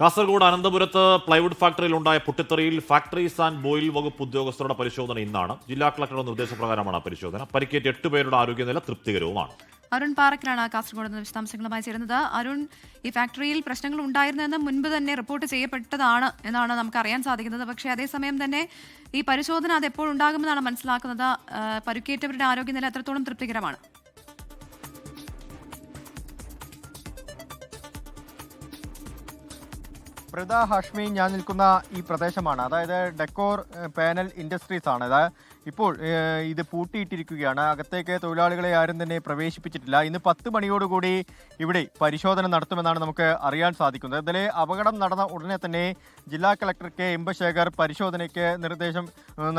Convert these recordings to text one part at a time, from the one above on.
Kasaragod അനന്തപുരത്ത് plywood ഫാക്ടറിയിൽ ഉണ്ടായ പൊട്ടിത്തെറിയിൽ factories and boil വകുപ്പ് ഉദ്യോഗസ്ഥരുടെ പരിശോധന ഇന്നാണ്. ജില്ലാ കളക്ടറുടെ നിർദ്ദേശപ്രകാരമാണ് പരിശോധന. പരിക്കേറ്റ എട്ട് പേരുടെ ആരോഗ്യനില തൃപ്തികരവുമാണ്. അരുൺ പാറക്കിലാണ് കാസർഗോഡ് നിന്ന് വിശദാംശങ്ങളുമായി ചേരുന്നത്. അരുൺ ഈ ഫാക്ടറിയിൽ പ്രശ്നങ്ങൾ ഉണ്ടായിരുന്നെന്ന് മുൻപ് തന്നെ റിപ്പോർട്ട് ചെയ്യപ്പെട്ടതാണ് എന്നാണ് നമുക്ക് അറിയാൻ സാധിക്കുന്നത്. പക്ഷേ അതേസമയം തന്നെ ഈ പരിശോധന അത് എപ്പോൾ ഉണ്ടാകുമെന്നാണ് മനസ്സിലാക്കുന്നത്. പരുക്കേറ്റവരുടെ ആരോഗ്യനില എത്രത്തോളം തൃപ്തികരമാണ്? പ്രത ഹാഷ്മി ഞാൻ നിൽക്കുന്ന ഈ പ്രദേശമാണ്. അതായത് ഡെക്കോർ പാനൽ ഇൻഡസ്ട്രീസ് ആണ്. അതായത് ഇപ്പോൾ ഇത് പൂട്ടിയിട്ടിരിക്കുകയാണ്. അകത്തേക്ക് തൊഴിലാളികളെ ആരും തന്നെ പ്രവേശിപ്പിച്ചിട്ടില്ല. ഇന്ന് പത്ത് മണിയോടുകൂടി ഇവിടെ പരിശോധന നടത്തുമെന്നാണ് നമുക്ക് അറിയാൻ സാധിക്കുന്നത്. ഇതിലെ അപകടം നടന്ന ഉടനെ തന്നെ ജില്ലാ കളക്ടർ കെ. എംബശേഖർ പരിശോധനയ്ക്ക് നിർദ്ദേശം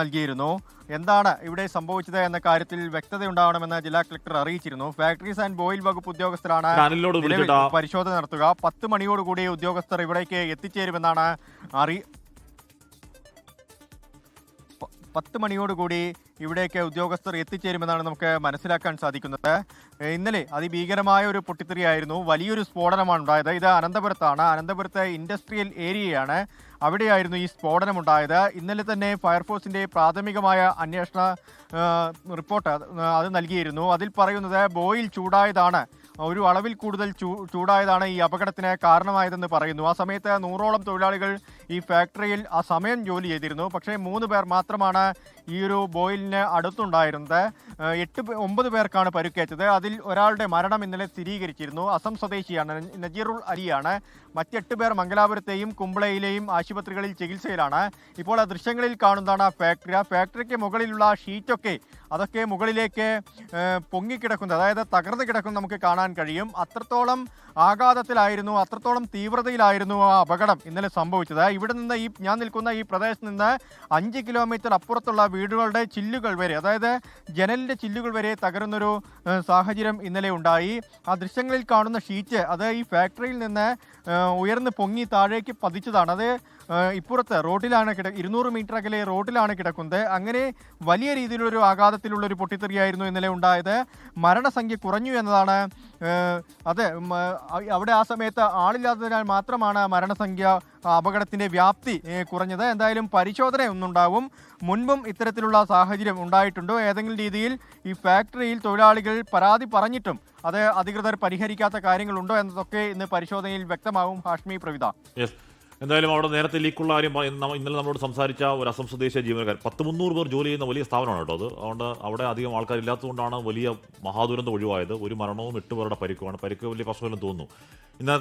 നൽകിയിരുന്നു. എന്താണ് ഇവിടെ സംഭവിച്ചത് എന്ന കാര്യത്തിൽ വ്യക്തത ഉണ്ടാവണമെന്ന് ജില്ലാ കളക്ടർ അറിയിച്ചിരുന്നു. ഫാക്ടറീസ് ആൻഡ് ബോയിൽ വകുപ്പ് ഉദ്യോഗസ്ഥരാണ് പരിശോധന നടത്തുക. പത്ത് മണിയോടുകൂടി ഉദ്യോഗസ്ഥർ ഇവിടേക്ക് എത്തിച്ചേരുമെന്നാണ് അറി പത്ത് മണിയോടുകൂടി ഇവിടേക്ക് ഉദ്യോഗസ്ഥർ എത്തിച്ചേരുമെന്നാണ് നമുക്ക് മനസ്സിലാക്കാൻ സാധിക്കുന്നത്. ഇന്നലെ അതിഭീകരമായ ഒരു പൊട്ടിത്തെറിയായിരുന്നു. വലിയൊരു സ്ഫോടനമാണ് ഉണ്ടായത്. ഇത് അനന്തപുരത്താണ്. അനന്തപുരത്തെ ഇൻഡസ്ട്രിയൽ ഏരിയയാണ് അവിടെയായിരുന്നു ഈ സ്ഫോടനം ഉണ്ടായത് ഇന്നലെ തന്നെ ഫയർഫോഴ്സിന്റെ പ്രാഥമികമായ അന്വേഷണ റിപ്പോർട്ട് അത് നൽകിയിരുന്നു. അതിൽ പറയുന്നത് ബോയിൽ ചൂടായതാണ് ഒരു അളവിൽ കൂടുതൽ ചൂടായതാണ് ഈ അപകടത്തിന് കാരണമായതെന്ന് പറയുന്നു. ആ സമയത്ത് നൂറോളം തൊഴിലാളികൾ ഈ ഫാക്ടറിയിൽ ആ സമയം ജോലി ചെയ്തിരുന്നു. പക്ഷേ മൂന്ന് പേർ മാത്രമാണ് ഈ ഒരു ബോയിലിന് അടുത്തുണ്ടായിരുന്നത്. എട്ട് ഒമ്പത് പേർക്കാണ് പരുക്കേറ്റത്. അതിൽ ഒരാളുടെ മരണം ഇന്നലെ സ്ഥിരീകരിച്ചിരുന്നു. അസം സ്വദേശിയാണ് നജീറുൾ അലിയാണ്. മറ്റെട്ട് പേർ മംഗലാപുരത്തെയും കുമ്പളയിലെയും ആശുപത്രികളിൽ ചികിത്സയിലാണ്. ഇപ്പോൾ ആ ദൃശ്യങ്ങളിൽ കാണുന്നതാണ് ആ ഫാക്ടറി. ആ ഫാക്ടറിക്ക് മുകളിലുള്ള ഷീറ്റൊക്കെ അതൊക്കെ മുകളിലേക്ക് പൊങ്ങിക്കിടക്കുന്നത് അതായത് തകർന്നു കിടക്കുന്നത് നമുക്ക് കാണാൻ കഴിയും. അത്രത്തോളം ആഘാതത്തിലായിരുന്നു അത്രത്തോളം തീവ്രതയിലായിരുന്നു ആ അപകടം ഇന്നലെ സംഭവിച്ചത്. ഇവിടെ നിന്ന് ഈ ഞാൻ നിൽക്കുന്ന ഈ പ്രദേശത്ത് നിന്ന് അഞ്ച് കിലോമീറ്റർ അപ്പുറത്തുള്ള വീടുകളുടെ ചില്ലുകൾ വരെ അതായത് ജനലിന്റെ ചില്ലുകൾ വരെ തകരുന്നൊരു സാഹചര്യം ഇന്നലെ ഉണ്ടായി. ആ ദൃശ്യങ്ങളിൽ കാണുന്ന ഷീറ്റ് അത് ഈ ഫാക്ടറിയിൽ നിന്ന് ഉയർന്ന് പൊങ്ങി താഴേക്ക് പതിച്ചതാണ്. അത് ഇപ്പുറത്ത് റോഡിലാണ് കിട ഇരുന്നൂറ് മീറ്റർ അകലെ റോഡിലാണ് കിടക്കുന്നത്. അങ്ങനെ വലിയ രീതിയിലൊരു ആഘാതത്തിലുള്ള ഒരു പൊട്ടിത്തെറിയായിരുന്നു ഇന്നലെ ഉണ്ടായത്. മരണസംഖ്യ കുറഞ്ഞു എന്നതാണ് അത് അവിടെ ആ സമയത്ത് ആളില്ലാത്തതിനാൽ മാത്രമാണ് മരണസംഖ്യ അപകടത്തിന്റെ വ്യാപ്തി കുറഞ്ഞത്. എന്തായാലും പരിശോധന ഒന്നുണ്ടാവും മുൻപും ഇത്തരത്തിലുള്ള സാഹചര്യം ഉണ്ടായിട്ടുണ്ടോ. ഏതെങ്കിലും രീതിയിൽ ഈ ഫാക്ടറിയിൽ തൊഴിലാളികൾ പരാതി പറഞ്ഞിട്ടും അത് അധികൃതർ പരിഹരിക്കാത്ത കാര്യങ്ങളുണ്ടോ എന്നതൊക്കെ ഇന്ന് പരിശോധനയിൽ വ്യക്തമാവും. ഹാഷ്മി പ്രവിത. എന്തായാലും അവിടെ നേരത്തെ ലീക്കുള്ള കാര്യം ഇന്നലെ നമ്മളോട് സംസാരിച്ച ഒരു അസം സ്വദേശീയ ജീവനക്കാർ പത്ത് മുന്നൂറ് പേർ ജോലി ചെയ്യുന്ന വലിയ സ്ഥാപനമാണ് കേട്ടോ അത്. അതുകൊണ്ട് അവിടെ അധികം ആൾക്കാരില്ലാത്തതുകൊണ്ടാണ് വലിയ മഹാദുരന്തം ഒഴിവായത്. ഒരു മരണവും എട്ട് പേരുടെ പരിക്കുമാണ്. പരിക്ക് വലിയ പ്രശ്നമില്ലെന്ന് തോന്നുന്നു. ഇന്ന്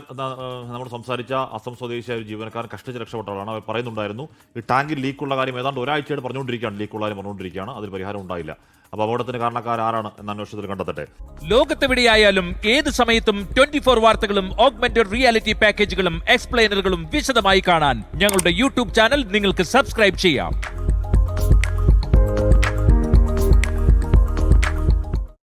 നമ്മൾ സംസാരിച്ച അസം സ്വദേശിയായ ഒരു ജീവനക്കാരൻ കഷ്ടിച്ച് രക്ഷപ്പെട്ടവരാണ് അവർ പറയുന്നുണ്ടായിരുന്നു ഈ ടാങ്കിൽ ലീക്കുള്ള കാര്യം ഏതാണ്ട് ഒരാഴ്ചയായിട്ട് പറഞ്ഞുകൊണ്ടിരിക്കുകയാണ് ലീക്കുള്ള കാര്യം പറഞ്ഞുകൊണ്ടിരിക്കുകയാണ്. അതിൽ പരിഹാരം ഉണ്ടായില്ല. അപ്പൊ അപകടത്തിന് കാരണക്കാരാണ് എന്ന അന്വേഷണത്തിൽ കണ്ടെത്തട്ടെ. ലോകത്തെവിടെയായാലും ഏത് സമയത്തും ട്വന്റി ഫോർ വാർത്തകളും ഓഗ്മെന്റഡ് റിയാലിറ്റി പാക്കേജുകളും എക്സ്പ്ലെയിനറുകളും വിശദമായി കാണാൻ ഞങ്ങളുടെ യൂട്യൂബ് ചാനൽ നിങ്ങൾക്ക് സബ്സ്ക്രൈബ് ചെയ്യാം.